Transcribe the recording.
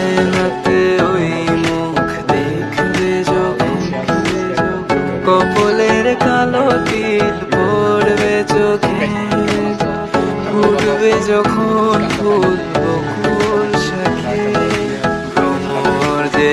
বেলাতে ওই মুখ দেখবে যখন কপলের কালো তিল পড়বে চোখে। ফুটবে যখন ফুল, বকুল শাখে প্রমোর যে